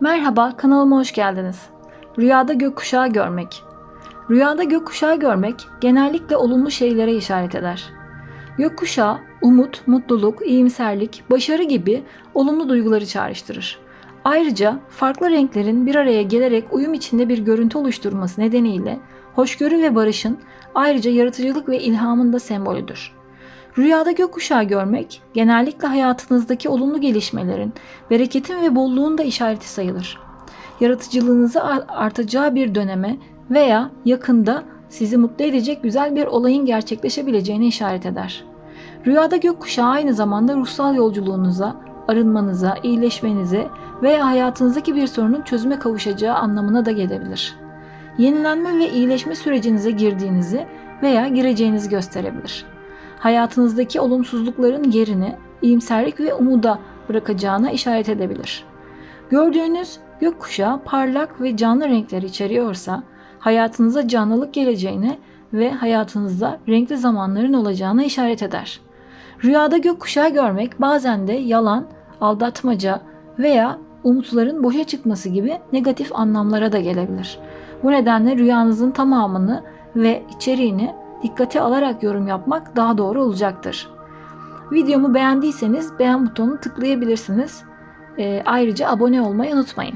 Merhaba, kanalıma hoş geldiniz. Rüyada gökkuşağı görmek. Rüyada gökkuşağı görmek genellikle olumlu şeylere işaret eder. Gökkuşağı umut, mutluluk, iyimserlik, başarı gibi olumlu duyguları çağrıştırır. Ayrıca farklı renklerin bir araya gelerek uyum içinde bir görüntü oluşturması nedeniyle hoşgörü ve barışın ayrıca yaratıcılık ve ilhamın da sembolüdür. Rüyada gökkuşağı görmek genellikle hayatınızdaki olumlu gelişmelerin, bereketin ve bolluğun da işareti sayılır. Yaratıcılığınızı ar- artacağı bir döneme veya yakında sizi mutlu edecek güzel bir olayın gerçekleşebileceğine işaret eder. Rüyada gökkuşağı aynı zamanda ruhsal yolculuğunuza, arınmanıza, iyileşmenize veya hayatınızdaki bir sorunun çözüme kavuşacağı anlamına da gelebilir. Yenilenme ve iyileşme sürecinize girdiğinizi veya gireceğinizi gösterebilir hayatınızdaki olumsuzlukların yerini iyimserlik ve umuda bırakacağına işaret edebilir. Gördüğünüz gökkuşağı parlak ve canlı renkler içeriyorsa hayatınıza canlılık geleceğine ve hayatınızda renkli zamanların olacağına işaret eder. Rüyada gökkuşağı görmek bazen de yalan, aldatmaca veya umutların boşa çıkması gibi negatif anlamlara da gelebilir. Bu nedenle rüyanızın tamamını ve içeriğini dikkate alarak yorum yapmak daha doğru olacaktır. Videomu beğendiyseniz beğen butonunu tıklayabilirsiniz. Ee, ayrıca abone olmayı unutmayın.